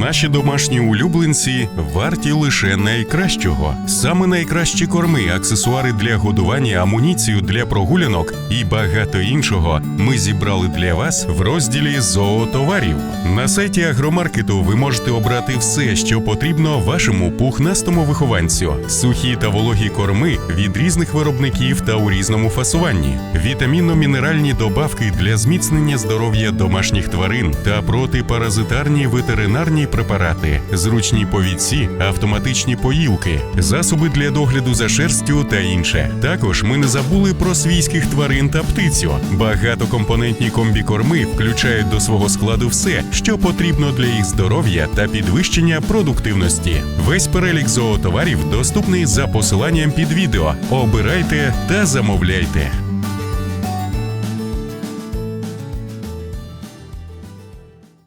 Наші домашні улюбленці варті лише найкращого. Саме найкращі корми, аксесуари для годування, амуніцію для прогулянок і багато іншого ми зібрали для вас в розділі зоотоварів. На сайті агромаркету ви можете обрати все, що потрібно вашому пухнастому вихованцю: сухі та вологі корми від різних виробників та у різному фасуванні, вітамінно-мінеральні добавки для зміцнення здоров'я домашніх тварин та протипаразитарні ветеринарні препарати, зручні повідці, автоматичні поїлки, засоби для догляду за шерстю та інше. Також ми не забули про свійських тварин та птицю. Багатокомпонентні комбікорми включають до свого складу все, що потрібно для їх здоров'я та підвищення продуктивності. Весь перелік зоотоварів доступний за посиланням під відео. Обирайте та замовляйте.